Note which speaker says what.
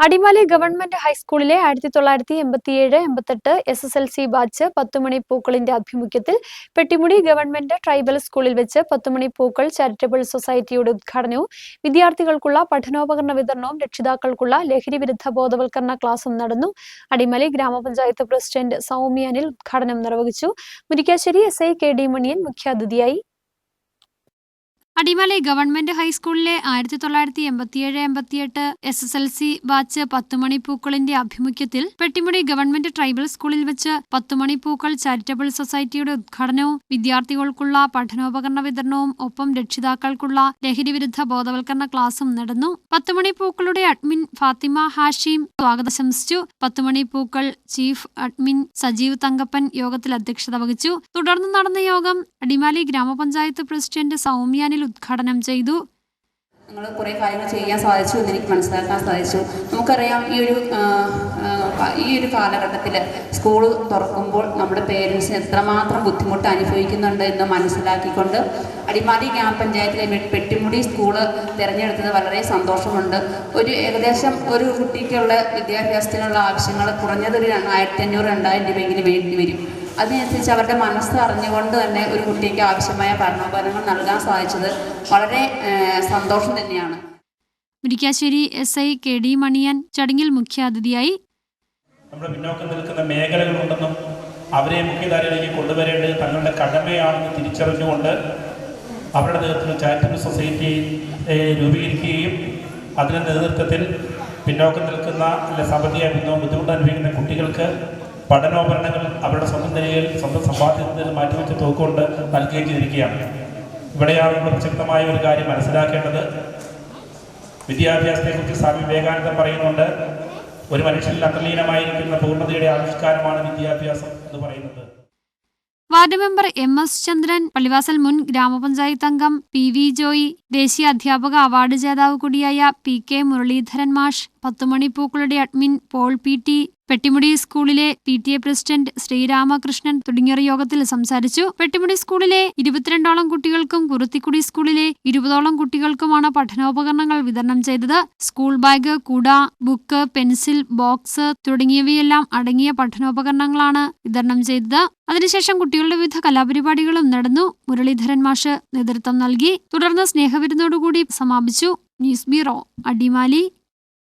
Speaker 1: Adimali government ഹൈസ്കൂളിലെ ആയിരത്തി തൊള്ളായിരത്തി എൺപത്തിയേഴ് എൺപത്തെട്ട് S S L C batch പത്തുമണി പൂക്കളിന്റെ ആഭിമുഖ്യത്തിൽ പെട്ടിമുടി ഗവൺമെന്റ് ട്രൈബൽ സ്കൂളിൽ വെച്ച് പത്തുമണി പൂക്കൾ ചാരിറ്റബിൾ സൊസൈറ്റിയുടെ ഉദ്ഘാടനവും വിദ്യാർത്ഥികൾക്കുള്ള പഠനോപകരണ വിതരണവും രക്ഷിതാക്കൾക്കുള്ള ലഹരി വിരുദ്ധ ബോധവൽക്കരണ ക്ലാസും നടന്നു. അടിമാലി ഗ്രാമപഞ്ചായത്ത് പ്രസിഡന്റ് സൗമ്യാനിൽ ഉദ്ഘാടനം നിർവഹിച്ചു. Murikkassery S I K D Maniyan മുഖ്യാതിഥിയായി അടിമലൈ ഗവൺമെന്റ് ഹൈസ്കൂളിലെ ആയിരത്തി തൊള്ളായിരത്തി എൺപത്തിയേഴ് എൺപത്തിയെട്ട് S S L C batch പത്തുമണി പൂക്കളിന്റെ ആഭിമുഖ്യത്തിൽ പെട്ടിമുടി ഗവൺമെന്റ് ട്രൈബൽ സ്കൂളിൽ വെച്ച് പത്തുമണി പൂക്കൾ ചാരിറ്റബിൾ സൊസൈറ്റിയുടെ ഉദ്ഘാടനവും വിദ്യാർത്ഥികൾക്കുള്ള പഠനോപകരണ വിതരണവും ഒപ്പം രക്ഷിതാക്കൾക്കുള്ള ലഹരി വിരുദ്ധ ബോധവൽക്കരണ ക്ലാസും നടന്നു. പത്തുമണി പൂക്കളുടെ അഡ്മിൻ ഫാത്തിമ ഹാഷിം സ്വാഗതശംസിച്ചു പത്തുമണി പൂക്കൾ ചീഫ് അഡ്മിൻ സജീവ് തങ്കപ്പൻ യോഗത്തിൽ അധ്യക്ഷത വഹിച്ചു. തുടർന്ന് നടന്ന യോഗം അടിമാലി ഗ്രാമപഞ്ചായത്ത് പ്രസിഡന്റ് സൗമ്യാനിൽ ഉദ്ഘാടനം ചെയ്തു.
Speaker 2: ഞങ്ങൾ കുറെ കാര്യങ്ങൾ ചെയ്യാൻ സാധിച്ചു എന്ന് എനിക്ക് മനസ്സിലാക്കാൻ സാധിച്ചു. നമുക്കറിയാം ഈ ഒരു ഈ ഒരു കാലഘട്ടത്തിൽ സ്കൂൾ തുറക്കുമ്പോൾ നമ്മുടെ പേരൻസിന് എത്രമാത്രം ബുദ്ധിമുട്ട് അനുഭവിക്കുന്നുണ്ട് എന്ന് മനസ്സിലാക്കിക്കൊണ്ട് അടിമാലി ഗ്രാമപഞ്ചായത്തിലെ പഞ്ചായത്തിലെ പെട്ടിമുടി സ്കൂൾ തിരഞ്ഞെടുത്തത് വളരെ സന്തോഷമുണ്ട്. ഒരു ഏകദേശം ഒരു കുട്ടിക്കുള്ള വിദ്യാഭ്യാസത്തിനുള്ള ആവശ്യങ്ങൾ കുറഞ്ഞത് ഒരു ആയിരത്തി അഞ്ഞൂറ് രണ്ടായിരം രൂപയെങ്കിലും വേണ്ടി വരും. അതിനനുസരിച്ച് അവരുടെ മനസ്സ് അറിഞ്ഞുകൊണ്ട് തന്നെ ഒരു കുട്ടിക്ക് ആവശ്യമായ പഠനോപകരണങ്ങൾ നൽകാൻ സാധിച്ചത് വളരെ സന്തോഷം തന്നെയാണ്.
Speaker 1: Murikkassery S I K D Maniyan ചടങ്ങിൽ മുഖ്യാതിഥിയായി
Speaker 3: നമ്മുടെ പിന്നോക്കം നിൽക്കുന്ന മേഖലകളുണ്ടെന്നും അവരെ മുഖ്യധാരയിലേക്ക് കൊണ്ടുവരേണ്ടത് തങ്ങളുടെ കടമയാണെന്ന് തിരിച്ചറിഞ്ഞുകൊണ്ട് അവരുടെ നേതൃത്വത്തിൽ ചാരിറ്റബിൾ സൊസൈറ്റി രൂപീകരിക്കുകയും അതിന്റെ നേതൃത്വത്തിൽ പിന്നോക്കം നിൽക്കുന്ന അല്ല സാമ്പത്തിക പിന്നോ ബുദ്ധിമുട്ട് അനുഭവിക്കുന്ന കുട്ടികൾക്ക് പഠനോപകരണങ്ങൾ അവരുടെ സ്വന്തം നിലയിൽ സ്വന്തം സമ്പാദ്യത്തിൽ മാറ്റിവെച്ച് തോക്കുകൊണ്ട് നൽകുകയും ചെയ്തിരിക്കുകയാണ്. ഇവിടെയാണ് നമ്മൾ പ്രസക്തമായ ഒരു കാര്യം മനസ്സിലാക്കേണ്ടത്. വിദ്യാഭ്യാസത്തെക്കുറിച്ച് സ്വാമി വിവേകാനന്ദൻ പറയുന്നുണ്ട് ഒരു മനുഷ്യനിൽ അന്തർലീനമായിരിക്കുന്ന പൂർണതയുടെ ആവിഷ്കാരമാണ് വിദ്യാഭ്യാസം എന്ന് പറയുന്നത്.
Speaker 1: Ward member M S Chandran Pallivasal മുൻ ഗ്രാമപഞ്ചായത്ത് അംഗം പി വി ജോയി ദേശീയ അധ്യാപക അവാർഡ് ജേതാവ് കൂടിയായ പി കെ മുരളീധരൻ മാഷ് പത്തുമണി പൂക്കളുടെ admin Paul P T Pettimudi സ്കൂളിലെ P T A president Sreeramakrishnan തുടങ്ങിയവർ യോഗത്തിൽ സംസാരിച്ചു. പെട്ടിമുടി സ്കൂളിലെ ഇരുപത്തിരണ്ടോളം കുട്ടികൾക്കും കുറുത്തിക്കുടി സ്കൂളിലെ ഇരുപതോളം കുട്ടികൾക്കുമാണ് പഠനോപകരണങ്ങൾ വിതരണം ചെയ്തത്. സ്കൂൾ ബാഗ് കുട ബുക്ക് പെൻസിൽ ബോക്സ് തുടങ്ങിയവയെല്ലാം അടങ്ങിയ പഠനോപകരണങ്ങളാണ് വിതരണം ചെയ്തത്. അതിനുശേഷം കുട്ടികളുടെ വിവിധ കലാപരിപാടികളും നടന്നു. മുരളീധരൻ മാഷ് നേതൃത്വം നൽകി. തുടർന്ന് സ്നേഹവിരുന്നോടുകൂടി സമാപിച്ചു. News bureau Adimali.